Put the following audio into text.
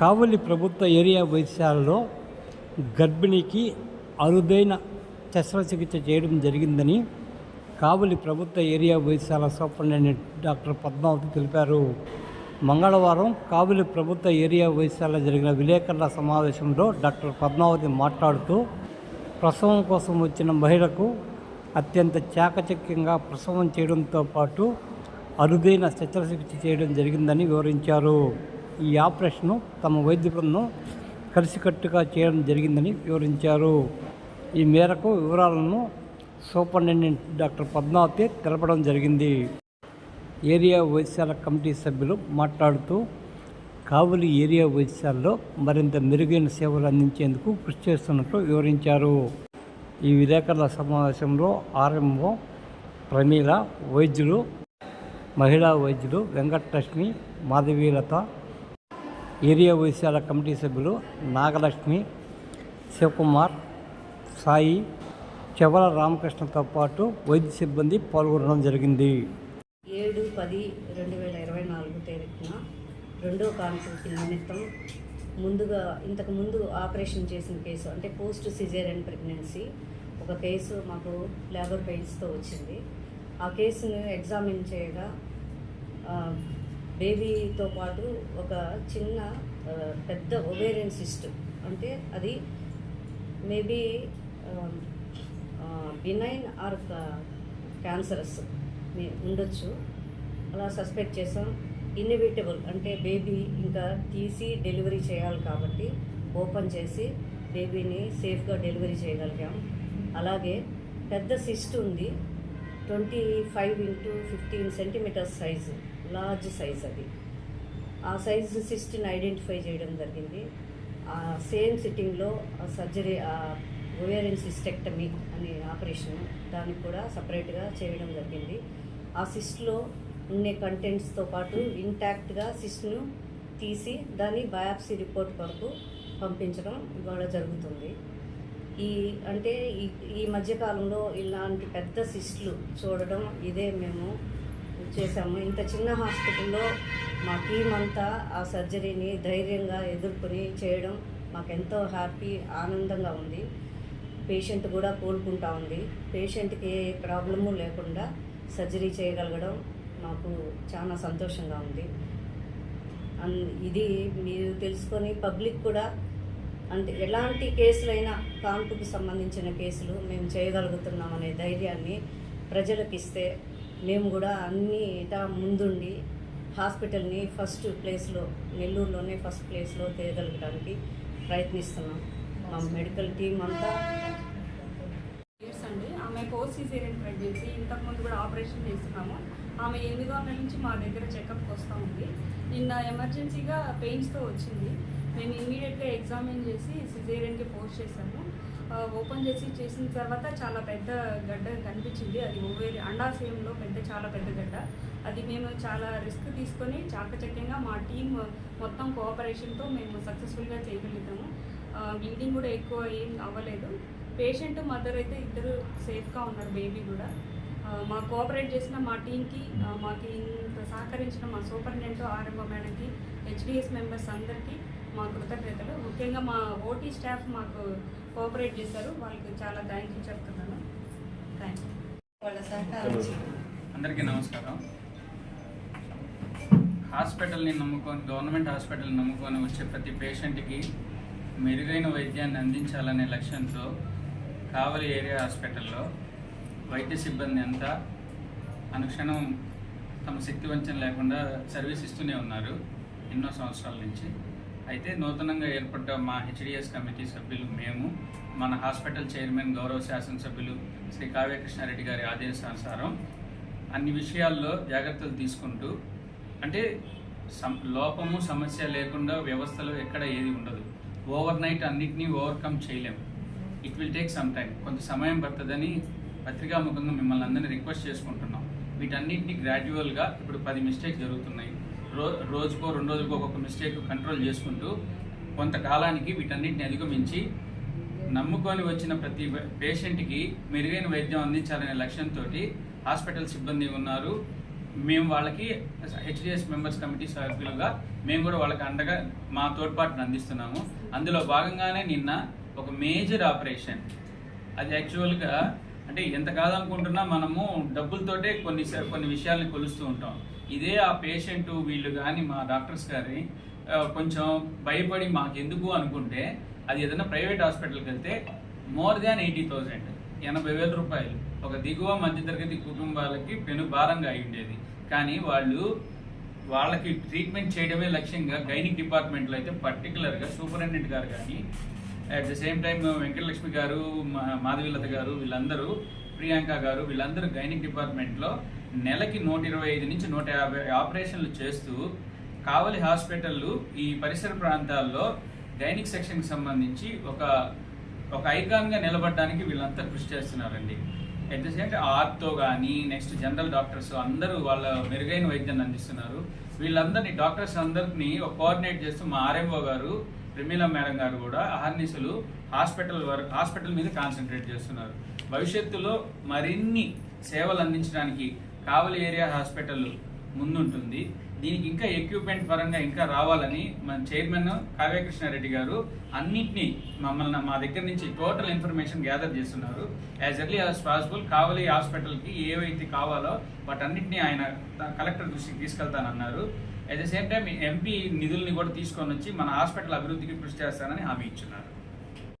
కావలి ప్రభుత్వ ఏరియా వైద్యశాలలో గర్భిణికి అరుదైన శస్త్రచికిత్స చేయడం జరిగిందని కావలి ప్రభుత్వ ఏరియా వైద్యశాల సూపరింటెండెంట్ డాక్టర్ పద్మావతి తెలిపారు. మంగళవారం కావలి ప్రభుత్వ ఏరియా వైద్యశాల జరిగిన విలేకరుల సమావేశంలో డాక్టర్ పద్మావతి మాట్లాడుతూ ప్రసవం కోసం వచ్చిన మహిళకు అత్యంత చాకచక్యంగా ప్రసవం చేయడంతో పాటు అరుదైన శస్త్రచికిత్స చేయడం జరిగిందని వివరించారు. ఈ ఆపరేషన్ను తమ వైద్య బృందం కలిసికట్టుగా చేయడం జరిగిందని వివరించారు. ఈ మేరకు వివరాలను సూపరింటెండెంట్ డాక్టర్ పద్మావతి తెలపడం జరిగింది. ఏరియా వైద్యశాల కమిటీ సభ్యులు మాట్లాడుతూ కావులి ఏరియా వైద్యశాలలో మరింత మెరుగైన సేవలు అందించేందుకు కృషి చేస్తున్నట్లు వివరించారు. ఈ విలేకరుల సమావేశంలో ఆర్ఎంఓ ప్రమీల వైద్యులు మహిళా వైద్యులు వెంకటలక్ష్మి మాధవీలత ఏరియా వైద్యశాల కమిటీ సభ్యులు నాగలక్ష్మి శివకుమార్ సాయి చెవల రామకృష్ణతో పాటు వైద్య సిబ్బంది పాల్గొనడం జరిగింది. ఏడు పది రెండు వేల ఇరవై నాలుగు తేదీన రెండో కాన్పుకి నిమిత్తం ముందుగా ఇంతకు ముందు ఆపరేషన్ చేసిన కేసు అంటే పోస్ట్ సిజేరియన్ ప్రెగ్నెన్సీ ఒక కేసు మాకు లేబర్ పెయిన్స్తో వచ్చింది. ఆ కేసును ఎగ్జామిన్ చేయగా బేబీతో పాటు ఒక చిన్న పెద్ద ఒవేరియన్ సిస్ట్ అంటే అది మేబీ బినైన్ ఆర్ క్యాన్సరస్ ఉండొచ్చు. అలా సస్పెక్ట్ చేసాం. ఇన్ఎవిటబుల్ అంటే బేబీ ఇంకా తీసి డెలివరీ చేయాలి కాబట్టి ఓపెన్ చేసి బేబీని సేఫ్గా డెలివరీ చేయగలిగాం. అలాగే పెద్ద సిస్ట్ ఉంది. Twenty five into fifteen centimetres size large size అది. ఆ సైజు సిస్ట్ని ఐడెంటిఫై చేయడం జరిగింది. ఆ సేమ్ సిట్టింగ్లో ఆ సర్జరీ ఆ ఓవేరియన్ సిస్టెక్టమీ అనే ఆపరేషన్ దానికి కూడా సపరేట్గా చేయడం జరిగింది. ఆ సిస్ట్లో ఉండే కంటెంట్స్తో పాటు ఇంటాక్ట్గా సిస్ట్ను తీసి దాని బయాప్సీ రిపోర్ట్ కొరకు పంపించడం ఇవాళ జరుగుతుంది. ఈ అంటే ఈ ఈ మధ్యకాలంలో ఇలాంటి పెద్ద సిస్ట్లు చూడడం ఇదే మేము చేశాము. ఇంత చిన్న హాస్పిటల్లో మా టీం అంతా ఆ సర్జరీని ధైర్యంగా ఎదుర్కొని చేయడం మాకెంతో హ్యాపీ ఆనందంగా ఉంది. పేషెంట్ కూడా కోలుకుంటా ఉంది. పేషెంట్కి ఏ ప్రాబ్లము లేకుండా సర్జరీ చేయగలగడం మాకు చాలా సంతోషంగా ఉంది. ఇది మీరు తెలుసుకొని పబ్లిక్ కూడా అంటే ఎలాంటి కేసులైనా కాన్పుకి సంబంధించిన కేసులు మేము చేయగలుగుతున్నాం అనే ధైర్యాన్ని ప్రజలకు ఇస్తే మేము కూడా అన్ని ఇటా ముందుండి హాస్పిటల్ని ఫస్ట్ ప్లేస్లో నెల్లూరులోనే ఫస్ట్ ప్లేస్లో తేయగలగడానికి ప్రయత్నిస్తున్నాం. మా మెడికల్ టీం అంతా ఇయర్స్ అండి. ఆమె పోస్ట్ సీజేరియన్ ప్రెగ్నెన్సీ ఇంతకుముందు కూడా ఆపరేషన్ చేస్తున్నాము. ఆమె ఎనిమిదో నెల నుంచి మా దగ్గర చెకప్కి వస్తూ ఉంది. నిన్న ఎమర్జెన్సీగా పెయిన్స్తో వచ్చింది. మేము ఇమీడియట్గా ఎగ్జామిన్ చేసి సిజేరియన్కి పోస్ట్ చేశాము ఓపెన్ చేసి చేసిన తర్వాత చాలా పెద్ద గడ్డ కనిపించింది. అది ఓవేరి అండాశయంలో పెద్ద చాలా పెద్ద గడ్డ. అది మేము చాలా రిస్క్ తీసుకొని చాకచక్యంగా మా టీం మొత్తం కోఆపరేషన్తో మేము సక్సెస్ఫుల్గా చేయగలుగుతాము బ్లీడింగ్ కూడా ఎక్కువ ఏం అవ్వలేదు. పేషెంట్ మదర్ అయితే ఇద్దరు సేఫ్గా ఉన్నారు బేబీ కూడా. మా కోఆపరేట్ చేసిన మా టీంకి మాకు ఇంత సహకరించిన మా సూపరింటెండెంట్ ఆర్ఎంఓ మేడంకి హెచ్డిఎస్ మెంబర్స్ అందరికీ మా కృతజ్ఞతలు. ముఖ్యంగా మా ఓటీ స్టాఫ్ మాకు కోఆపరేట్ చేశారు. వాళ్ళకి చాలా థ్యాంక్ యూ చెప్తున్నాను. థ్యాంక్ యూ వాళ్ళ సహకారం అందరికీ నమస్కారం. హాస్పిటల్ని నమ్ముకొని గవర్నమెంట్ హాస్పిటల్ని నమ్ముకొని వచ్చే ప్రతి పేషెంట్కి మెరుగైన వైద్యాన్ని అందించాలనే లక్ష్యంతో కావలి ఏరియా హాస్పిటల్లో వైద్య సిబ్బంది అంతా అనుక్షణం తమ శక్తి వంచన లేకుండా సర్వీస్ ఇస్తూనే ఉన్నారు. ఎన్నో సంవత్సరాల నుంచి. అయితే నూతనంగా ఏర్పడ్డ మా హెచ్డిఎస్ కమిటీ సభ్యులు మేము మన హాస్పిటల్ చైర్మన్ గౌరవ శాసనసభ్యులు శ్రీ కావ్యకృష్ణారెడ్డి గారి ఆదేశానుసారం అన్ని విషయాల్లో జాగ్రత్తలు తీసుకుంటూ అంటే సం లోపము సమస్య లేకుండా వ్యవస్థలో ఎక్కడ ఏది ఉండదు. ఓవర్ నైట్ అన్నిటినీ ఓవర్కమ్ చేయలేం. It will take some time కొంత సమయం పడుతుందని పత్రికాముఖంగా మిమ్మల్ని అందరినీ రిక్వెస్ట్ చేసుకుంటున్నాం. వీటన్నిటిని గ్రాడ్యువల్గా ఇప్పుడు పది మిస్టేక్స్ జరుగుతున్నాయి. రో రోజుకో రెండు రోజుకో ఒక్కొక్క మిస్టేక్ కంట్రోల్ చేసుకుంటూ కొంతకాలానికి వీటన్నిటిని అధిగమించి నమ్ముకొని వచ్చిన ప్రతి పేషెంట్కి మెరుగైన వైద్యం అందించాలనే లక్ష్యంతో హాస్పిటల్ సిబ్బంది ఉన్నారు. మేము వాళ్ళకి హెచ్డిఎస్ మెంబర్స్ కమిటీ సభ్యులుగా మేము కూడా వాళ్ళకి అండగా మా తోడ్పాటును అందిస్తున్నాము. అందులో భాగంగానే నిన్న ఒక మేజర్ ఆపరేషన్. అది యాక్చువల్గా అంటే ఎంత కాదనుకుంటున్నా మనము డబ్బులతోటే కొన్ని కొన్ని విషయాల్ని కొలుస్తూ ఉంటాం. ఇదే ఆ పేషెంట్ వీళ్ళు కానీ మా డాక్టర్స్ గారి కొంచెం భయపడి మాకెందుకు అనుకుంటే అది ఏదైనా ప్రైవేట్ హాస్పిటల్కి వెళ్తే మోర్ దాన్ ఎయిటీ థౌజండ్ ఎనభై వేల రూపాయలు. ఒక దిగువ మధ్యతరగతి కుటుంబాలకి పెను భారంగా అయి ఉండేది. కానీ వాళ్ళు వాళ్ళకి ట్రీట్మెంట్ చేయడమే లక్ష్యంగా గైనిక్ డిపార్ట్మెంట్లో అయితే పర్టికులర్గా సూపరింటెండెంట్ గారు కానీ at the same time Venkatalakshmi garu మా- మాధవీలత గారు వీళ్ళందరూ ప్రియాంక గారు వీళ్ళందరూ గైనిక్ డిపార్ట్మెంట్లో నెలకి నూట ఇరవై ఐదు నుంచి నూట యాభై ఆపరేషన్లు చేస్తూ కావలి హాస్పిటళ్ళు ఈ పరిసర ప్రాంతాల్లో గైనిక్ సెక్షన్కి సంబంధించి ఒక ఒక ఐకాన్గా నిలబడడానికి వీళ్ళంతా కృషి చేస్తున్నారండి. ఎట్ ద సేమ్ ఆర్తో కానీ నెక్స్ట్ జనరల్ డాక్టర్స్ అందరూ వాళ్ళ మెరుగైన వైద్యాన్ని అందిస్తున్నారు. వీళ్ళందరినీ డాక్టర్స్ అందరినీ ఒక కోఆర్డినేట్ చేస్తూ మా ఆర్ఎంఓ గారు ప్రమీల మేడం గారు కూడా అహర్నిశలు హాస్పిటల్ వరకు హాస్పిటల్ మీద కాన్సన్ట్రేట్ చేస్తున్నారు. భవిష్యత్తులో మరిన్ని సేవలు అందించడానికి కావలి ఏరియా హాస్పిటల్ ముందుంటుంది. దీనికి ఇంకా ఎక్విప్మెంట్ పరంగా ఇంకా రావాలని మన చైర్మన్ కావ్యకృష్ణారెడ్డి గారు అన్నింటినీ మమ్మల్ని మా దగ్గర నుంచి టోటల్ ఇన్ఫర్మేషన్ గ్యాదర్ చేస్తున్నారు. As early as possible Kavali హాస్పిటల్కి ఏవైతే కావాలో వాటన్నిటిని ఆయన కలెక్టర్ దృష్టికి తీసుకెళ్తానన్నారు. At the same time MP నిధుల్ని కూడా తీసుకొని వచ్చి మన హాస్పిటల్ అభివృద్ధికి కృషి చేస్తానని హామీ ఇచ్చున్నారు.